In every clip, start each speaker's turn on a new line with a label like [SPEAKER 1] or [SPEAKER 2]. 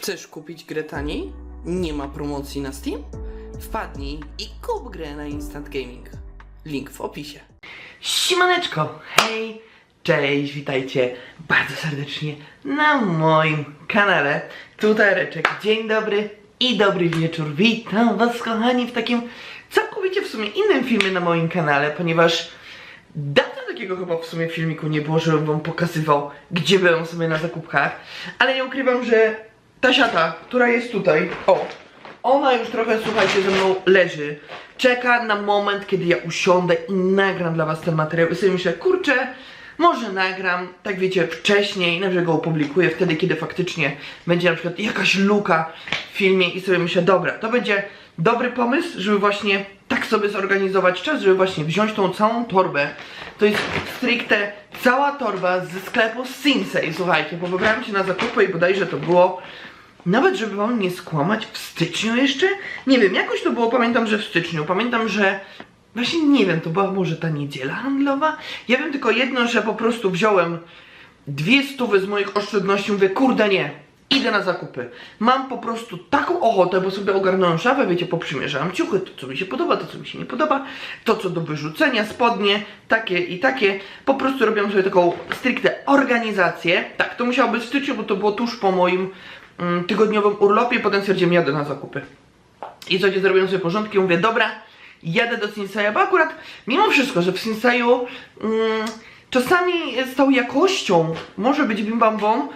[SPEAKER 1] Chcesz kupić grę taniej? Nie ma promocji na Steam? Wpadnij i kup grę na Instant Gaming. Link w opisie.
[SPEAKER 2] Siemaneczko, hej, cześć, witajcie bardzo serdecznie na moim kanale. Tutaj Reczek, dzień dobry i dobry wieczór. Witam was kochani w takim całkowicie w sumie innym filmie na moim kanale, ponieważ dawno takiego chyba w sumie filmiku nie było, żebym wam pokazywał, gdzie byłem sobie na zakupkach. Ale nie ukrywam, że ta siata, która jest tutaj, o, ona już trochę, słuchajcie, ze mną leży. Czeka na moment, kiedy ja usiądę i nagram dla was ten materiał. I sobie myślę, kurczę, może nagram, tak wiecie, wcześniej, na przykład go opublikuję wtedy, kiedy faktycznie będzie na przykład jakaś luka w filmie i sobie myślę, dobra, to będzie dobry pomysł, żeby właśnie tak sobie zorganizować czas, żeby właśnie wziąć tą całą torbę. To jest stricte cała torba ze sklepu Sinsei, słuchajcie, bo wybrałem się na zakupy i bodajże to było nawet żeby wam nie skłamać, w styczniu jeszcze? Nie wiem, jakoś to było, pamiętam, że w styczniu. Pamiętam, że właśnie nie wiem, to była może ta niedziela handlowa? Ja wiem tylko jedno, że po prostu wziąłem dwie stówy z moich oszczędności, mówię, kurde nie, idę na zakupy. Mam po prostu taką ochotę, bo sobie ogarnąłem szafę, wiecie, poprzymierzałem ciuchy, to co mi się podoba, to co mi się nie podoba, to co do wyrzucenia, spodnie, takie i takie. Po prostu robiłem sobie taką stricte organizację. Tak, to musiało być w styczniu, bo to było tuż po moim tygodniowym urlopie, potem stwierdziłem, jadę na zakupy. I słuchajcie, zrobiłem sobie porządki, mówię, dobra, jadę do Sinseya, bo akurat mimo wszystko, że w Sinseyu mm, czasami z tą jakością może być bim bam bom,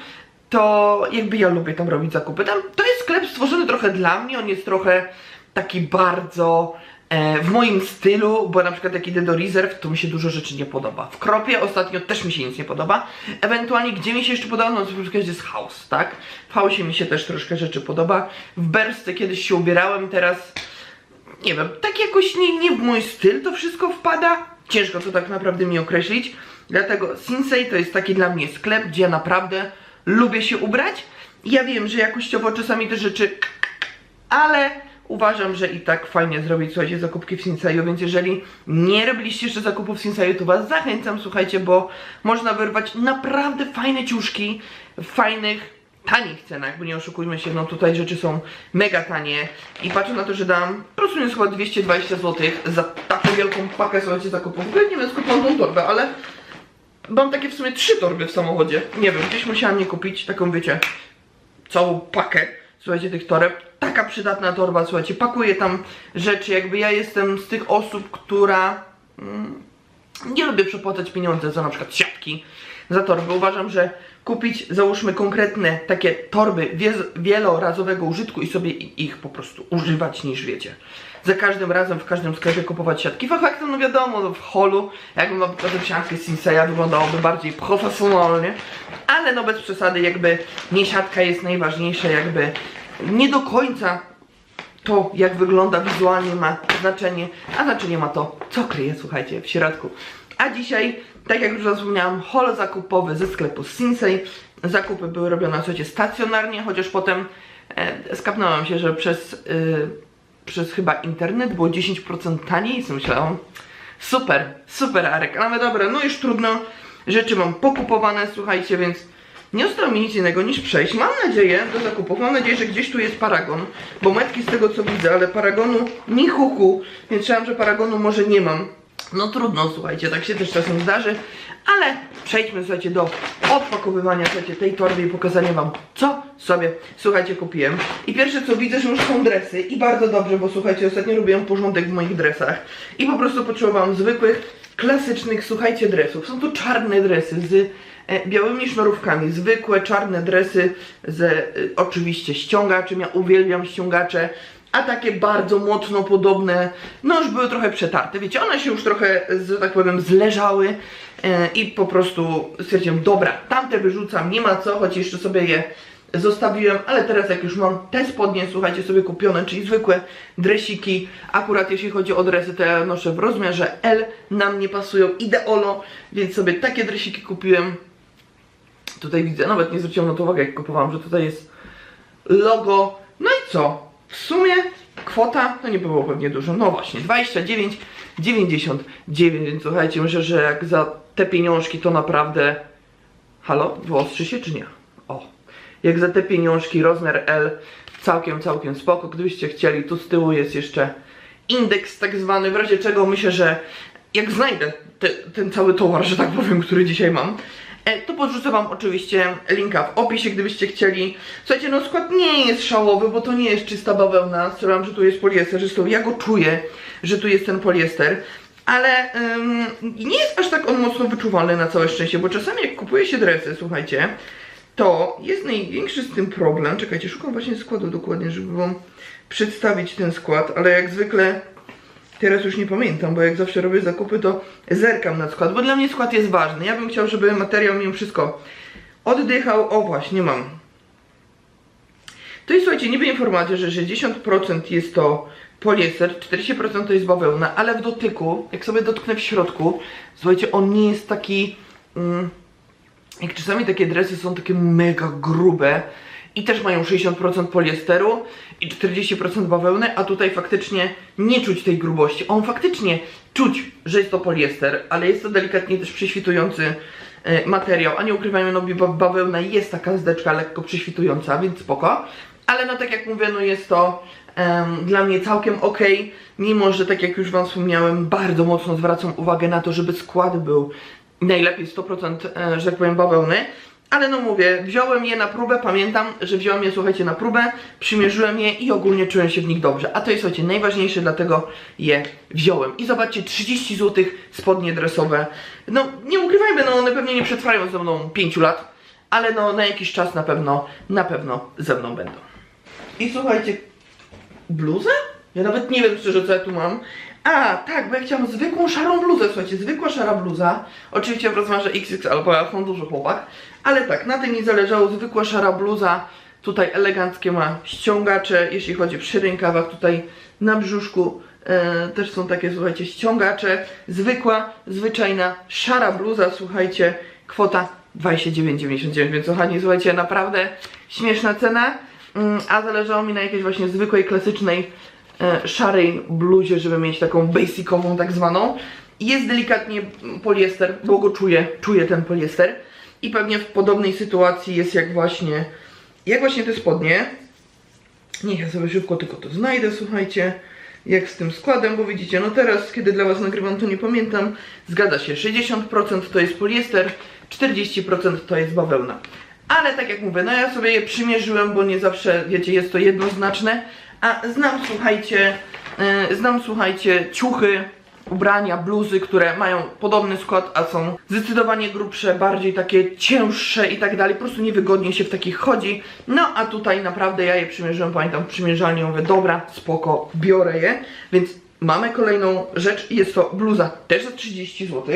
[SPEAKER 2] to jakby ja lubię tam robić zakupy. Tam, to jest sklep stworzony trochę dla mnie, on jest trochę taki bardzo w moim stylu, bo na przykład jak idę do Reserve, to mi się dużo rzeczy nie podoba. W Kropie ostatnio też mi się nic nie podoba. Ewentualnie gdzie mi się jeszcze podoba, no to na przykład jest House, tak? W House mi się też troszkę rzeczy podoba. W Berste kiedyś się ubierałem, teraz nie wiem, tak jakoś nie, nie w mój styl to wszystko wpada. Ciężko to tak naprawdę mi określić. Dlatego Sinsei to jest taki dla mnie sklep, gdzie ja naprawdę lubię się ubrać. Ja wiem, że jakościowo czasami te rzeczy, ale uważam, że i tak fajnie zrobić, słuchajcie, zakupki w Sinseju, więc jeżeli nie robiliście jeszcze zakupów w Sinseju, to was zachęcam, słuchajcie, bo można wyrwać naprawdę fajne ciuszki w fajnych tanich cenach, bo nie oszukujmy się, no tutaj rzeczy są mega tanie i patrzę na to, że dam po prostu chyba 220 zł za taką wielką pakę, słuchajcie, zakupów. Nie wiem skąd tą torbę, ale mam takie w sumie trzy torby w samochodzie. Nie wiem, gdzieś musiałam nie kupić taką, wiecie, całą pakę, słuchajcie, tych toreb. Taka przydatna torba, słuchajcie, pakuję tam rzeczy, jakby ja jestem z tych osób, która mm, nie lubię przepłacać pieniądze za na przykład siatki, za torby. Uważam, że kupić, załóżmy, konkretne takie torby wielorazowego użytku i sobie ich po prostu używać niż wiecie. Za każdym razem w każdym sklepie kupować siatki. Faktem, no wiadomo, no w holu, jakbym wam pokazał siatkę Sinseya, wyglądałoby bardziej profesjonalnie, ale no bez przesady, jakby nie siatka jest najważniejsza, jakby nie do końca to, jak wygląda wizualnie ma znaczenie, a znaczenie ma to, co kryje, słuchajcie, w środku. A dzisiaj, tak jak już wspomniałam, hol zakupowy ze sklepu Sinsei. Zakupy były robione, słuchajcie, stacjonarnie, chociaż potem e, skapnąłem się, że przez, y, przez chyba internet było 10% taniej sobie myślałam, super, super Arek, ale dobra, no już trudno, rzeczy mam pokupowane, słuchajcie, więc nie zostało mi nic innego niż przejść. Mam nadzieję do zakupów, mam nadzieję, że gdzieś tu jest paragon, bo metki z tego co widzę, ale paragonu ni huku, więc myślałam, że paragonu może nie mam. No trudno, słuchajcie, tak się też czasem zdarzy, ale przejdźmy, słuchajcie, do odpakowywania, słuchajcie, tej torby i pokazania wam, co sobie, słuchajcie, kupiłem. I pierwsze co widzę, że już są dresy i bardzo dobrze, bo słuchajcie, ostatnio robiłem porządek w moich dresach i po prostu potrzebowałam zwykłych, klasycznych, słuchajcie, dresów. Są to czarne dresy z białymi sznurówkami, zwykłe czarne dresy z e, oczywiście ściągaczem, ja uwielbiam ściągacze, a takie bardzo mocno podobne, no już były trochę przetarte, wiecie, one się już trochę, że tak powiem, zleżały e, i po prostu stwierdziłem, dobra, tamte wyrzucam, nie ma co, choć jeszcze sobie je zostawiłem, ale teraz jak już mam te spodnie, słuchajcie, sobie kupione, czyli zwykłe dresiki, akurat jeśli chodzi o dresy, to ja noszę w rozmiarze L, nam nie pasują ideolo, więc sobie takie dresiki kupiłem, tutaj widzę, nawet nie zwróciłam na to uwagę, jak kupowałam, że tutaj jest logo. No i co? W sumie kwota to nie było pewnie dużo. No właśnie, 29,99. Więc słuchajcie, myślę, że jak za te pieniążki to naprawdę. Halo? Wyostrzy się czy nie? O. jak za te pieniążki, rozmiar L, całkiem, całkiem spoko. Gdybyście chcieli, tu z tyłu jest jeszcze indeks tak zwany, w razie czego myślę, że jak znajdę te, ten cały towar, że tak powiem, który dzisiaj mam, to podrzucę wam oczywiście linka w opisie, gdybyście chcieli. Słuchajcie, no skład nie jest szałowy, bo to nie jest czysta bawełna. Strzelam, że tu jest poliester, zresztą ja go czuję, że tu jest ten poliester. Ale ym, nie jest aż tak on mocno wyczuwalny na całe szczęście, bo czasami jak kupuje się dresy, słuchajcie, to jest największy z tym problem. Czekajcie, szukam właśnie składu dokładnie, żeby wam przedstawić ten skład, ale jak zwykle teraz już nie pamiętam, bo jak zawsze robię zakupy, to zerkam na skład, bo dla mnie skład jest ważny. Ja bym chciał, żeby materiał mimo wszystko oddychał. O właśnie, mam. To jest, słuchajcie, niby informacja, że 60% jest to poliester, 40% to jest bawełna, ale w dotyku, jak sobie dotknę w środku, słuchajcie, on nie jest taki... Mm, jak czasami takie dresy są takie mega grube i też mają 60% poliesteru i 40% bawełny, a tutaj faktycznie nie czuć tej grubości. On faktycznie czuć, że jest to poliester, ale jest to delikatnie też prześwitujący e, materiał, a nie ukrywajmy, no ba- bawełna jest taka zdeczka lekko prześwitująca, więc spoko. Ale no tak jak mówię, no jest to em, dla mnie całkiem ok, mimo że tak jak już wam wspomniałem, bardzo mocno zwracam uwagę na to, żeby skład był najlepiej 100% e, że tak powiem bawełny. Ale no mówię, wziąłem je na próbę, pamiętam, że wziąłem je, słuchajcie, na próbę, przymierzyłem je i ogólnie czułem się w nich dobrze. A to jest, słuchajcie, najważniejsze, dlatego je wziąłem. I zobaczcie, 30 zł spodnie dresowe. No, nie ukrywajmy, no one pewnie nie przetrwają ze mną 5 lat, ale no na jakiś czas na pewno, na pewno ze mną będą. I słuchajcie, bluzę? Ja nawet nie wiem szczerze co ja tu mam. A, tak, bo ja chciałam zwykłą szarą bluzę, słuchajcie, zwykła szara bluza. Oczywiście w rozmiarze XXL, bo ja są duży chłopak. Ale tak, na tym mi zależało, zwykła szara bluza. Tutaj eleganckie ma ściągacze, jeśli chodzi przy rękawach, tutaj na brzuszku e, też są takie, słuchajcie, ściągacze. Zwykła, zwyczajna, szara bluza, słuchajcie, kwota 29,99, więc kochani, słuchajcie, naprawdę śmieszna cena. Mm, a zależało mi na jakiejś właśnie zwykłej, klasycznej, szarej bluzie, żeby mieć taką basicową tak zwaną. Jest delikatnie poliester, bo go czuję, czuję ten poliester. I pewnie w podobnej sytuacji jest jak właśnie, jak właśnie te spodnie. Niech ja sobie szybko tylko to znajdę, słuchajcie. Jak z tym składem, bo widzicie, no teraz, kiedy dla Was nagrywam, to nie pamiętam. Zgadza się, 60% to jest poliester, 40% to jest bawełna. Ale tak jak mówię, no ja sobie je przymierzyłem, bo nie zawsze, wiecie, jest to jednoznaczne. A znam, słuchajcie, e, znam, słuchajcie, ciuchy, ubrania, bluzy, które mają podobny skład, a są zdecydowanie grubsze, bardziej takie cięższe i tak dalej. Po prostu niewygodnie się w takich chodzi. No a tutaj naprawdę ja je przymierzyłem, pamiętam w przymierzalni, mówię, dobra, spoko, biorę je. Więc mamy kolejną rzecz i jest to bluza też za 30 zł.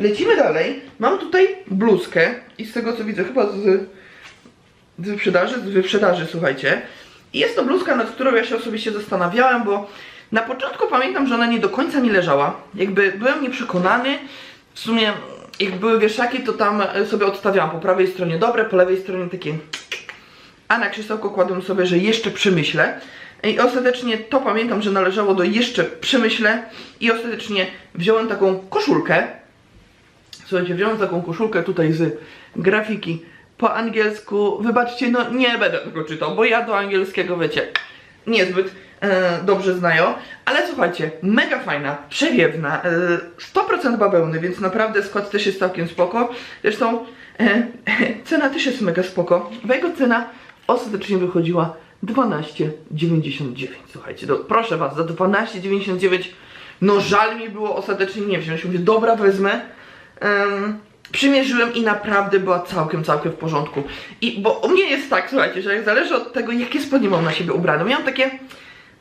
[SPEAKER 2] Lecimy dalej. Mam tutaj bluzkę i z tego co widzę, chyba z, z wyprzedaży, z wyprzedaży, słuchajcie. I jest to bluzka, nad którą ja się osobiście zastanawiałem, bo na początku pamiętam, że ona nie do końca mi leżała. Jakby byłem nieprzekonany. W sumie, jak były wieszaki, to tam e, sobie odstawiałam po prawej stronie dobre, po lewej stronie takie. A na krzesełko kładłem sobie, że jeszcze przemyślę. I ostatecznie to pamiętam, że należało do jeszcze przemyślę. I ostatecznie wziąłem taką koszulkę. Słuchajcie, wziąłem taką koszulkę tutaj z grafiki po angielsku. Wybaczcie, no nie będę tego czytał, bo ja do angielskiego, wiecie, niezbyt e, dobrze znają. Ale słuchajcie, mega fajna, przewiewna, e, 100% bawełny, więc naprawdę skład też jest całkiem spoko. Zresztą e, cena też jest mega spoko, bo jego cena ostatecznie wychodziła 12,99. Słuchajcie, no, proszę was, za 12,99 no żal mi było ostatecznie nie wziąć. Mówię, dobra, wezmę. Em, przymierzyłem i naprawdę była całkiem, całkiem w porządku. I bo u mnie jest tak, słuchajcie, że zależy od tego, jakie spodnie mam na siebie ubrane. Miałam takie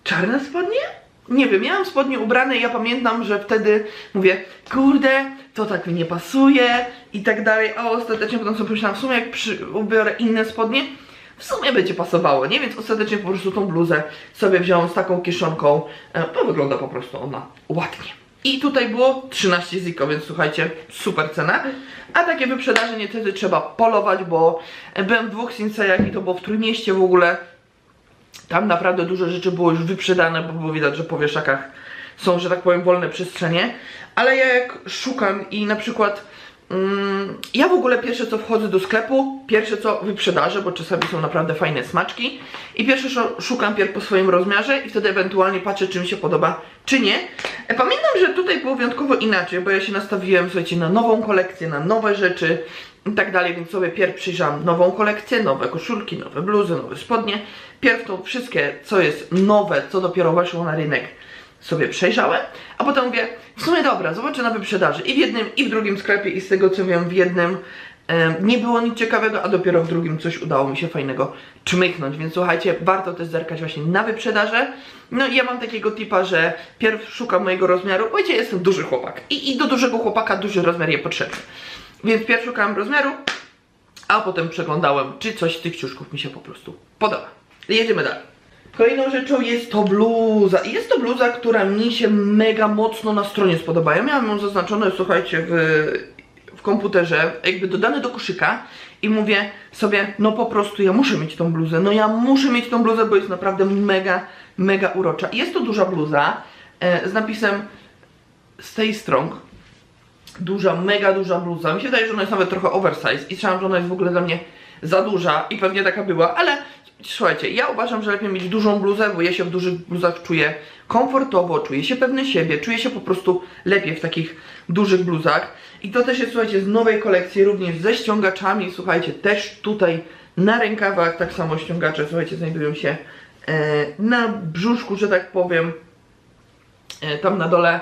[SPEAKER 2] czarne spodnie? Nie wiem, miałam spodnie ubrane i ja pamiętam, że wtedy mówię, kurde, to tak mi nie pasuje i tak dalej, a ostatecznie potem sobie pomyślałam, w sumie jak przy, ubiorę inne spodnie, w sumie będzie pasowało, nie? Więc ostatecznie po prostu tą bluzę sobie wziąłem z taką kieszonką, e, bo wygląda po prostu ona ładnie. I tutaj było 13 ziko, więc słuchajcie, super cena. A takie wyprzedaże niestety trzeba polować, bo byłem w dwóch Sinsejach i to było w Trójmieście w ogóle. Tam naprawdę dużo rzeczy było już wyprzedane, bo było widać, że po wieszakach są, że tak powiem, wolne przestrzenie. Ale ja jak szukam i na przykład ja w ogóle pierwsze co wchodzę do sklepu, pierwsze co wyprzedażę, bo czasami są naprawdę fajne smaczki i pierwsze szukam pierw po swoim rozmiarze i wtedy ewentualnie patrzę czy mi się podoba, czy nie. E, Pamiętam, że tutaj było wyjątkowo inaczej, bo ja się nastawiłem, słuchajcie, na nową kolekcję, na nowe rzeczy i tak dalej, więc sobie pierw przyjrzałam nową kolekcję, nowe koszulki, nowe bluzy, nowe spodnie. Pierw to wszystkie, co jest nowe, co dopiero weszło na rynek, sobie przejrzałem, a potem mówię, w sumie dobra, zobaczę na wyprzedaży i w jednym i w drugim sklepie i z tego co wiem w jednym nie było nic ciekawego, a dopiero w drugim coś udało mi się fajnego czmychnąć, więc słuchajcie, warto też zerkać właśnie na wyprzedaże. No i ja mam takiego tipa, że pierw szukam mojego rozmiaru, bo wiecie, jestem duży chłopak i, i do dużego chłopaka duży rozmiar jest potrzebny. Więc pierw szukałem rozmiaru, a potem przeglądałem, czy coś z tych ciuszków mi się po prostu podoba. Jedziemy dalej. Kolejną rzeczą jest to bluza. Jest to bluza, która mi się mega mocno na stronie spodoba. Ja miałam ją zaznaczone, słuchajcie, w, w komputerze, jakby dodane do koszyka i mówię sobie, no po prostu ja muszę mieć tą bluzę, no ja muszę mieć tą bluzę, bo jest naprawdę mega, mega urocza. Jest to duża bluza e, z napisem Stay Strong duża, mega duża bluza. Mi się wydaje, że ona jest nawet trochę oversize i słyszałam, że ona jest w ogóle dla mnie za duża i pewnie taka była, ale słuchajcie, ja uważam, że lepiej mieć dużą bluzę, bo ja się w dużych bluzach czuję komfortowo, czuję się pewny siebie, czuję się po prostu lepiej w takich dużych bluzach. I to też jest, słuchajcie, z nowej kolekcji, również ze ściągaczami, słuchajcie, też tutaj na rękawach tak samo ściągacze, słuchajcie, znajdują się e, na brzuszku, że tak powiem, e, tam na dole.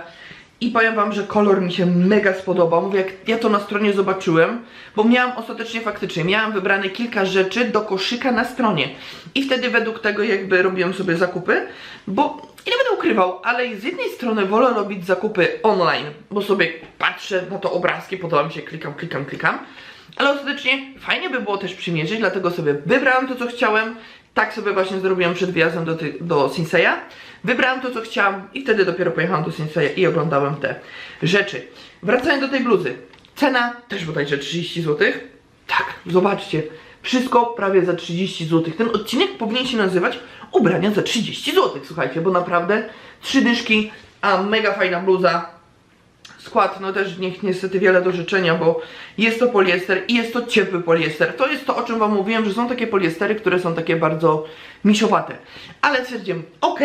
[SPEAKER 2] I powiem wam, że kolor mi się mega spodobał. Mówię, jak ja to na stronie zobaczyłem, bo miałam ostatecznie faktycznie, miałam wybrane kilka rzeczy do koszyka na stronie. I wtedy według tego jakby robiłem sobie zakupy, bo i nie będę ukrywał, ale z jednej strony wolę robić zakupy online, bo sobie patrzę na to obrazki, podoba mi się, klikam, klikam, klikam. Ale ostatecznie fajnie by było też przymierzyć, dlatego sobie wybrałam to, co chciałem. Tak sobie właśnie zrobiłem przed wyjazdem do, do Sinseya. Wybrałam to, co chciałam i wtedy dopiero pojechałam do Sinseya i oglądałem te rzeczy. Wracając do tej bluzy. Cena też bodajże 30 zł. Tak, zobaczcie. Wszystko prawie za 30 zł. Ten odcinek powinien się nazywać ubrania za 30 zł, słuchajcie, bo naprawdę trzy dyszki, a mega fajna bluza, Skład, no też niech niestety wiele do życzenia, bo jest to poliester i jest to ciepły poliester. To jest to, o czym wam mówiłem, że są takie poliestery, które są takie bardzo misiowate. Ale stwierdziłem, ok,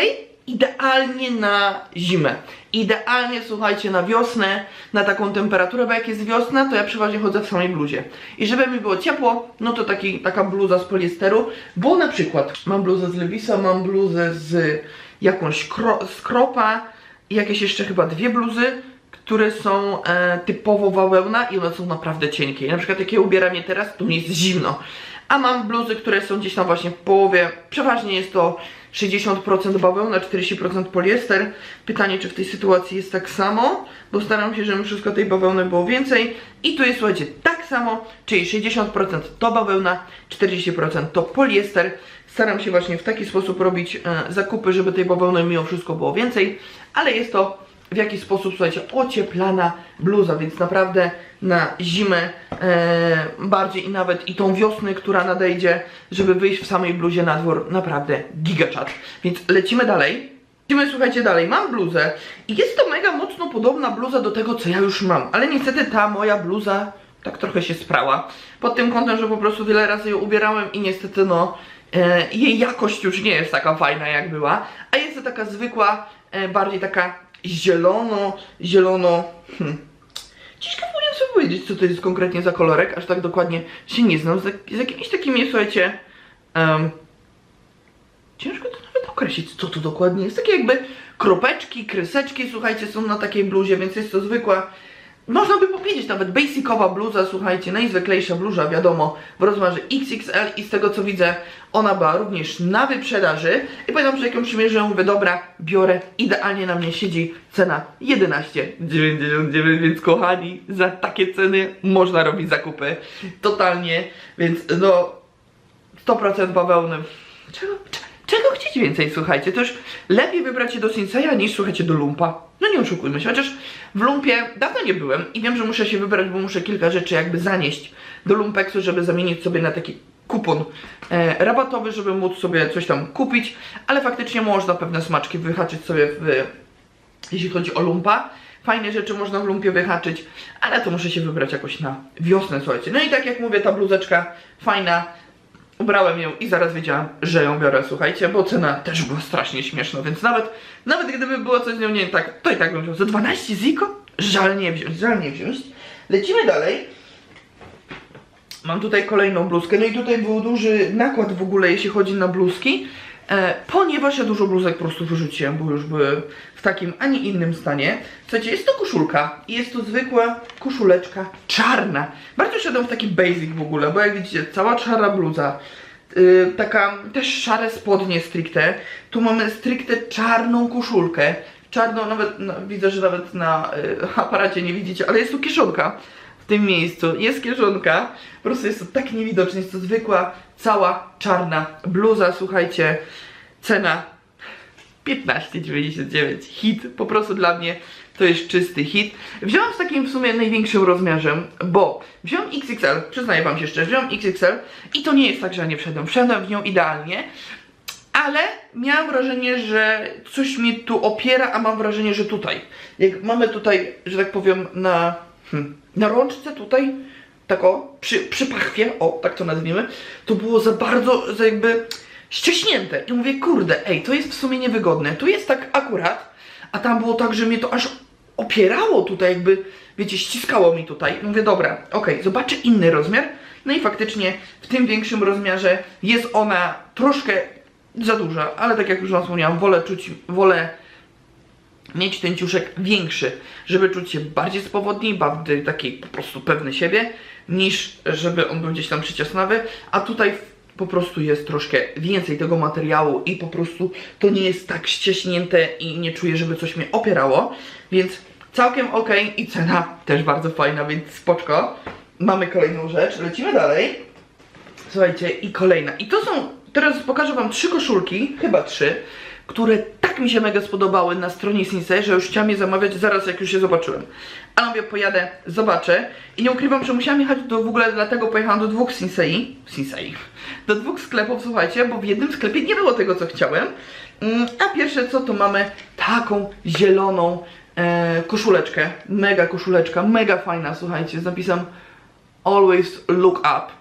[SPEAKER 2] idealnie na zimę. Idealnie, słuchajcie, na wiosnę, na taką temperaturę, bo jak jest wiosna, to ja przeważnie chodzę w samej bluzie. I żeby mi było ciepło, no to taki, taka bluza z poliesteru, bo na przykład mam bluzę z Lewisa, mam bluzę z jakąś kro, skropa i jakieś jeszcze chyba dwie bluzy, które są e, typowo bawełna i one są naprawdę cienkie. I na przykład jak je ubieram je teraz, to mi jest zimno. A mam bluzy, które są gdzieś tam właśnie w połowie. Przeważnie jest to 60% bawełna, 40% poliester. Pytanie, czy w tej sytuacji jest tak samo, bo staram się, żeby wszystko tej bawełny było więcej. I tu jest, słuchajcie, tak samo, czyli 60% to bawełna, 40% to poliester. Staram się właśnie w taki sposób robić e, zakupy, żeby tej bawełny mimo wszystko było więcej, ale jest to w jakiś sposób, słuchajcie, ocieplana bluza, więc naprawdę na zimę bardziej i nawet i tą wiosnę, która nadejdzie, żeby wyjść w samej bluzie na dwór, naprawdę gigaczat. Więc lecimy dalej. Lecimy, słuchajcie, dalej. Mam bluzę i jest to mega mocno podobna bluza do tego, co ja już mam, ale niestety ta moja bluza tak trochę się sprała. Pod tym kątem, że po prostu wiele razy ją ubierałem i niestety no e, jej jakość już nie jest taka fajna jak była, a jest to taka zwykła, e, bardziej taka zielono, zielono, hmm. Powiedzieć, co to jest konkretnie za kolorek, aż tak dokładnie się nie znam, z, z jakimiś takimi, słuchajcie, em, ciężko to nawet określić, co to dokładnie jest, takie jakby kropeczki, kreseczki, słuchajcie, są na takiej bluzie, więc jest to zwykła, można by powiedzieć nawet basicowa bluza, słuchajcie, najzwyklejsza bluza, wiadomo, w rozmiarze XXL i z tego co widzę, ona była również na wyprzedaży. I pamiętam, że jak ją przymierzyłem, mówię, dobra, biorę, idealnie na mnie siedzi, cena 11,99, więc kochani, za takie ceny można robić zakupy, totalnie, więc no, 100% bawełny, czego, cze- czego chcieć więcej, słuchajcie, to już lepiej wybrać się do Sinseya niż, słuchajcie, do Lumpa, no nie oszukujmy się, chociaż w Lumpie dawno nie byłem i wiem, że muszę się wybrać, bo muszę kilka rzeczy jakby zanieść do Lumpeksu, żeby zamienić sobie na taki kupon e, rabatowy, żeby móc sobie coś tam kupić, ale faktycznie można pewne smaczki wyhaczyć sobie w, jeśli chodzi o lumpa. fajne rzeczy można w lumpie wyhaczyć, ale to muszę się wybrać jakoś na wiosnę, słuchajcie. No i tak jak mówię, ta bluzeczka fajna, ubrałem ją i zaraz wiedziałam, że ją biorę, słuchajcie, bo cena też była strasznie śmieszna, więc nawet, nawet gdyby było coś z nią nie tak, to i tak bym wziął za 12 ziko? Żal nie wziąć, żal nie wziąć. Lecimy dalej. Mam tutaj kolejną bluzkę, no i tutaj był duży nakład w ogóle, jeśli chodzi na bluzki, ponieważ ja dużo bluzek po prostu wyrzuciłem, bo już były w takim, a nie innym stanie. Słuchajcie, jest to koszulka i jest to zwykła koszuleczka czarna. Bardzo szedłem w taki basic w ogóle, bo jak widzicie, cała czarna bluza, y, taka też szare spodnie stricte, tu mamy stricte czarną koszulkę, czarną, nawet no, widzę, że nawet na y, aparacie nie widzicie, ale jest tu kieszonka w tym miejscu. Jest kieszonka, po prostu jest to tak niewidoczne, jest to zwykła, cała czarna bluza, słuchajcie, cena 15,99 hit, po prostu dla mnie to jest czysty hit. Wziąłem w takim w sumie największym rozmiarze, bo wziąłem XXL, przyznaję wam się szczerze, wziąłem XXL i to nie jest tak, że ja nie wszedłem, wszedłem w nią idealnie, ale miałam wrażenie, że coś mnie tu opiera, a mam wrażenie, że tutaj. Jak mamy tutaj, że tak powiem, na, hmm, na rączce tutaj, tak o, przy, przy pachwie, o, tak to nazwijmy, to było za bardzo, za jakby ścieśnięte. I mówię, kurde, ej, to jest w sumie niewygodne. Tu jest tak akurat, a tam było tak, że mnie to aż opierało tutaj, jakby, wiecie, ściskało mi tutaj. I mówię, dobra, okej, zobaczę inny rozmiar. No i faktycznie w tym większym rozmiarze jest ona troszkę za duża, ale tak jak już wam wspomniałam, wolę czuć, wolę mieć ten ciuszek większy, żeby czuć się bardziej swobodniej, bardziej taki po prostu pewny siebie, niż żeby on był gdzieś tam przyciasnawy, a tutaj po prostu jest troszkę więcej tego materiału i po prostu to nie jest tak ścieśnięte i nie czuję, żeby coś mnie opierało, więc całkiem ok i cena też bardzo fajna, więc spoczko. Mamy kolejną rzecz, lecimy dalej. Słuchajcie, i kolejna. I to są, teraz pokażę wam trzy koszulki, chyba trzy, które tak mi się mega spodobały na stronie Sinsei, że już chciałam je zamawiać zaraz jak już je zobaczyłem. Ale mówię, pojadę, zobaczę i nie ukrywam, że musiałam jechać do, w ogóle dlatego pojechałam do dwóch Sinsei, Sinsei, do dwóch sklepów, słuchajcie, bo w jednym sklepie nie było tego, co chciałem. Mm, A pierwsze co, to mamy taką zieloną e, koszuleczkę, mega koszuleczka, mega fajna, słuchajcie, z napisem Always Look Up.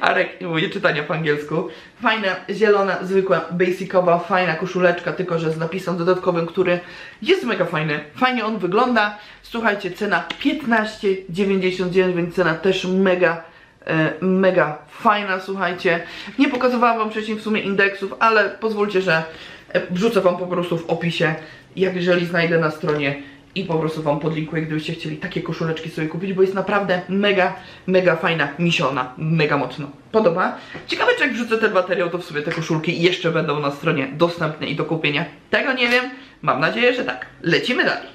[SPEAKER 2] Arek nie mówi czytania po angielsku. Fajna, zielona, zwykła, basicowa, fajna koszuleczka, tylko że z napisem dodatkowym, który jest mega fajny. Fajnie on wygląda. Słuchajcie, cena 15,99, więc cena też mega, e, mega fajna, słuchajcie. Nie pokazywałam wam wcześniej w sumie indeksów, ale pozwólcie, że wrzucę wam po prostu w opisie, jak jeżeli znajdę na stronie i po prostu wam podlinkuję, gdybyście chcieli takie koszuleczki sobie kupić, bo jest naprawdę mega, mega fajna, misiona, mega mocno podoba. Ciekawe, czy jak wrzucę ten materiał, to w sobie te koszulki jeszcze będą na stronie dostępne i do kupienia. Tego nie wiem, mam nadzieję, że tak. Lecimy dalej.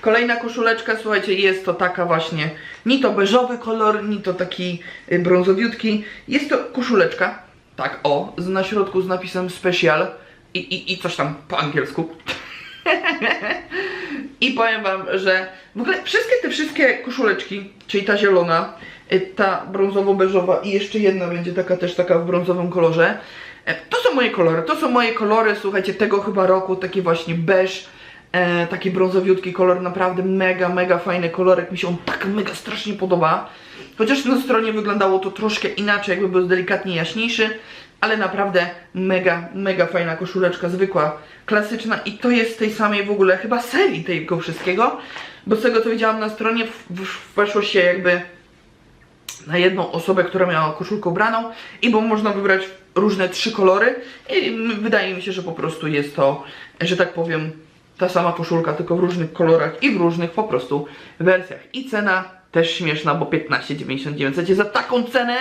[SPEAKER 2] Kolejna koszuleczka, słuchajcie, jest to taka właśnie, ni to beżowy kolor, ni to taki y, brązowiutki. Jest to koszuleczka, tak o, na środku z napisem special i, i, i coś tam po angielsku. I powiem wam, że w ogóle wszystkie te wszystkie koszuleczki, czyli ta zielona, y, ta brązowo-beżowa i jeszcze jedna będzie taka też taka w brązowym kolorze. e, To są moje kolory, to są moje kolory, słuchajcie, tego chyba roku, taki właśnie beż, e, taki brązowiutki kolor, naprawdę mega, mega fajny kolorek, mi się on tak mega strasznie podoba. Chociaż na stronie wyglądało to troszkę inaczej, jakby był delikatnie jaśniejszy, ale naprawdę mega, mega fajna koszuleczka, zwykła, klasyczna i to jest tej samej w ogóle chyba serii tego wszystkiego, bo z tego co widziałam na stronie weszło się jakby na jedną osobę, która miała koszulkę ubraną i bo można wybrać różne trzy kolory i wydaje mi się, że po prostu jest to, że tak powiem, ta sama koszulka, tylko w różnych kolorach i w różnych po prostu wersjach. I cena też śmieszna, bo 15,99. Chcecie za taką cenę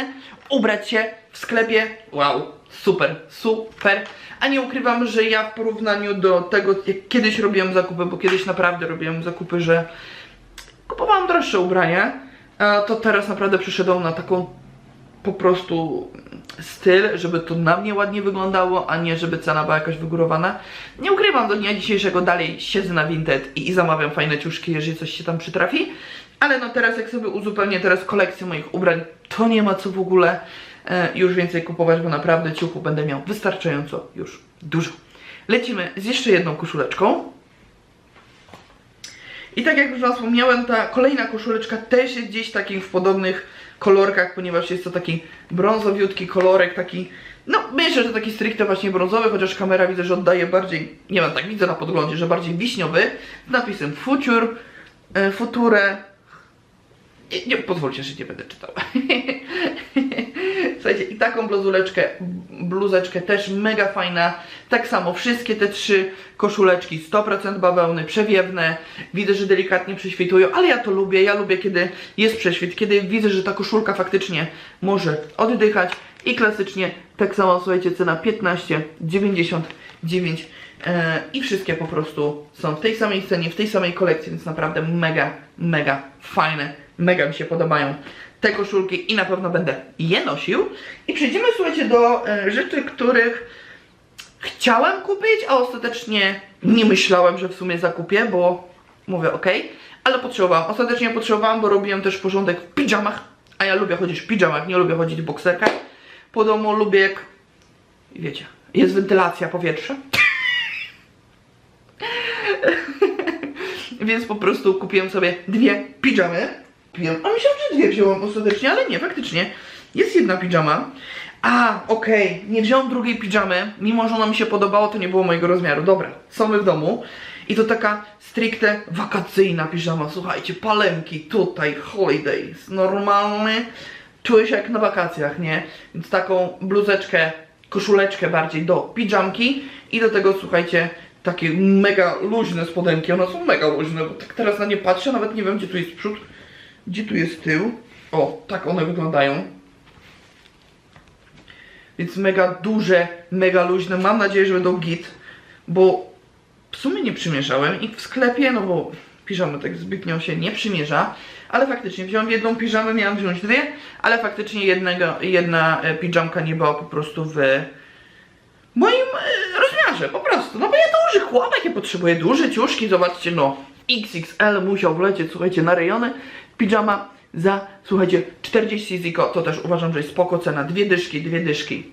[SPEAKER 2] ubrać się w sklepie? Wow, super, super. A nie ukrywam, że ja w porównaniu do tego, jak kiedyś robiłem zakupy, bo kiedyś naprawdę robiłem zakupy, że kupowałam droższe ubrania, to teraz naprawdę przyszedłem na taką po prostu styl, żeby to na mnie ładnie wyglądało, a nie żeby cena była jakaś wygórowana. Nie ukrywam do dnia dzisiejszego dalej siedzę na Vinted i, i zamawiam fajne ciuszki, jeżeli coś się tam przytrafi. Ale no teraz jak sobie uzupełnię teraz kolekcję moich ubrań, to nie ma co w ogóle e, już więcej kupować, bo naprawdę ciuchu będę miał wystarczająco już dużo. Lecimy z jeszcze jedną koszuleczką. I tak jak już wam wspomniałem, ta kolejna koszuleczka też jest gdzieś takim w podobnych kolorkach, ponieważ jest to taki brązowiutki kolorek, taki, no myślę, że taki stricte właśnie brązowy, chociaż kamera widzę, że oddaje bardziej, nie wiem, tak widzę na podglądzie, że bardziej wiśniowy, z napisem Future, e, Future, nie, pozwólcie, że nie będę czytał. Słuchajcie, i taką bluzuleczkę, bluzeczkę też mega fajna. Tak samo wszystkie te trzy koszuleczki 100% bawełny, przewiewne. Widzę, że delikatnie prześwitują, ale ja to lubię. Ja lubię, kiedy jest prześwit, kiedy widzę, że ta koszulka faktycznie może oddychać. I klasycznie tak samo, słuchajcie, cena 15,99 e, i wszystkie po prostu są w tej samej cenie, w tej samej kolekcji, więc naprawdę mega, mega fajne, mega mi się podobają te koszulki i na pewno będę je nosił. I przejdziemy, słuchajcie, do e, rzeczy, których chciałem kupić, a ostatecznie nie myślałem, że w sumie zakupię, bo mówię ok, ale potrzebowałam. Ostatecznie potrzebowałam, bo robiłem też porządek w piżamach, a ja lubię chodzić w piżamach, nie lubię chodzić w bokserkach. Po domu lubię jak, wiecie, jest wentylacja powietrza. Więc po prostu kupiłem sobie dwie piżamy. Kupiłem, a myślałem, że dwie wziąłem ostatecznie, ale nie, faktycznie. Jest jedna piżama. A, okej, nie wziąłem drugiej piżamy, mimo że ona mi się podobała, to nie było mojego rozmiaru. Dobra, są my w domu. I to taka stricte wakacyjna piżama. Słuchajcie, palemki tutaj, holidays, normalny. Czuję się jak na wakacjach, nie? Więc taką bluzeczkę, koszuleczkę bardziej do piżamki i do tego, słuchajcie, takie mega luźne spodenki. One są mega luźne, bo tak teraz na nie patrzę, nawet nie wiem, gdzie tu jest przód, gdzie tu jest tył. O, tak one wyglądają. Więc mega duże, mega luźne. Mam nadzieję, że będą git, bo w sumie nie przymierzałem i w sklepie, no bo piżamy tak zbytnio się nie przymierza, ale faktycznie wziąłem jedną piżamę, miałam wziąć dwie, ale faktycznie jednego, jedna e, piżamka nie była po prostu w moim e, rozmiarze, po prostu. No bo ja duży chłopak, ja potrzebuję duże ciuszki, zobaczcie, no XXL musiał wlecieć, słuchajcie, na rejony. Piżama za, słuchajcie, 40 ziko, to też uważam, że jest spoko cena, dwie dyszki, dwie dyszki.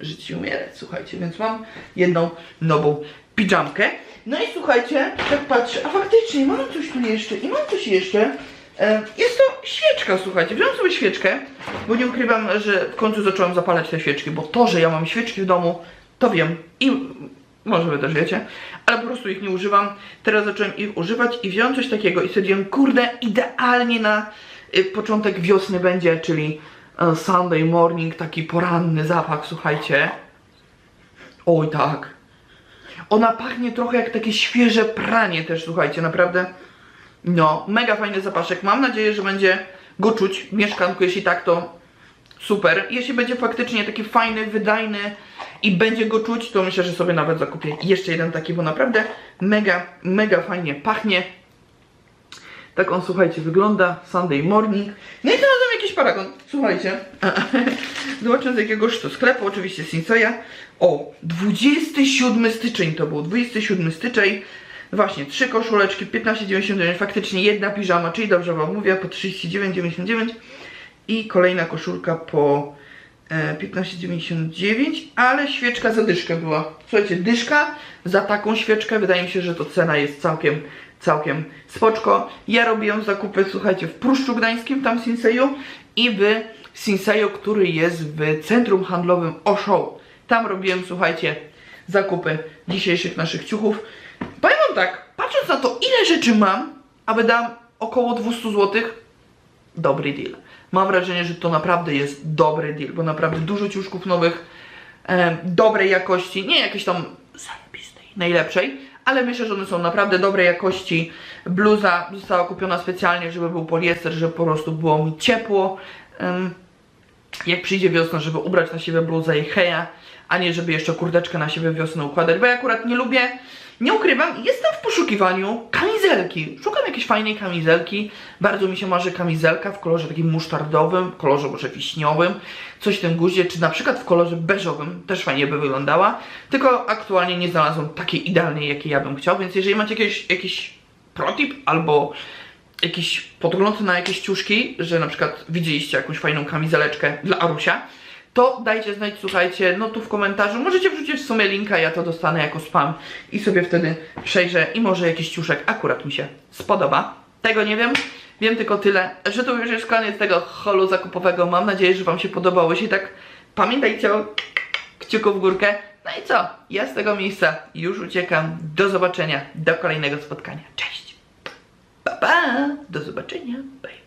[SPEAKER 2] Żyć i umierać, słuchajcie, więc mam jedną nową piżamkę. No i słuchajcie, tak patrzę, a faktycznie mam coś tu jeszcze i mam coś jeszcze. E, Jest to świeczka, słuchajcie. Wziąłem sobie świeczkę, bo nie ukrywam, że w końcu zacząłem zapalać te świeczki, bo to, że ja mam świeczki w domu, to wiem i może wy też wiecie, ale po prostu ich nie używam. Teraz zacząłem ich używać i wziąłem coś takiego i stwierdziłem, kurde, idealnie na y, początek wiosny będzie, czyli e, Sunday morning, taki poranny zapach, słuchajcie. Oj tak. Ona pachnie trochę jak takie świeże pranie też, słuchajcie, naprawdę. No, mega fajny zapaszek. Mam nadzieję, że będzie go czuć w mieszkanku. Jeśli tak, to super. Jeśli będzie faktycznie taki fajny, wydajny i będzie go czuć, to myślę, że sobie nawet zakupię jeszcze jeden taki, bo naprawdę mega, mega fajnie pachnie. Tak on, słuchajcie, wygląda. Sunday morning. No i znalazłem jakiś paragon. Słuchajcie. Zobaczę z jakiegoś to sklepu, oczywiście Sinseya. O, 27 styczeń to był. 27 styczeń. Właśnie, trzy koszuleczki, 15,99, faktycznie jedna piżama, czyli dobrze wam mówię, po 39,99 i kolejna koszulka po 15,99, ale świeczka za dyszkę była. Słuchajcie, dyszka za taką świeczkę, wydaje mi się, że to cena jest całkiem, całkiem spoczko. Ja robiłem zakupy, słuchajcie, w Pruszczu Gdańskim, tam w Sinseju i w Sinseju, który jest w centrum handlowym Oshow. Tam robiłem, słuchajcie, zakupy dzisiejszych naszych ciuchów. Powiem wam tak, patrząc na to, ile rzeczy mam, a wydam około 200 zł, dobry deal. Mam wrażenie, że to naprawdę jest dobry deal, bo naprawdę dużo ciuszków nowych, em, dobrej jakości, nie jakiejś tam zajebistej, najlepszej, ale myślę, że one są naprawdę dobrej jakości. Bluza została kupiona specjalnie, żeby był poliester, żeby po prostu było mi ciepło. Jak przyjdzie wiosna, żeby ubrać na siebie bluzę i heja, a nie żeby jeszcze kurdeczkę na siebie wiosnę układać, bo ja akurat nie lubię, nie ukrywam, jestem w poszukiwaniu kamizelki. Szukam jakiejś fajnej kamizelki, bardzo mi się marzy kamizelka w kolorze takim musztardowym, w kolorze może wiśniowym, coś w tym guzie, czy na przykład w kolorze beżowym, też fajnie by wyglądała, tylko aktualnie nie znalazłem takiej idealnej, jakiej ja bym chciał, więc jeżeli macie jakieś, jakiś protip albo jakiś podgląd na jakieś ciuszki, że na przykład widzieliście jakąś fajną kamizeleczkę dla Arusia, to dajcie znać, słuchajcie, no tu w komentarzu. Możecie wrzucić w sumie linka, ja to dostanę jako spam i sobie wtedy przejrzę i może jakiś ciuszek akurat mi się spodoba. Tego nie wiem. Wiem tylko tyle, że to już jest koniec tego holu zakupowego. Mam nadzieję, że Wam się podobało. Jeśli tak, pamiętajcie o kciuku w górkę. No i co? Ja z tego miejsca już uciekam. Do zobaczenia, do kolejnego spotkania. Cześć! Pa, pa! Do zobaczenia. Bye.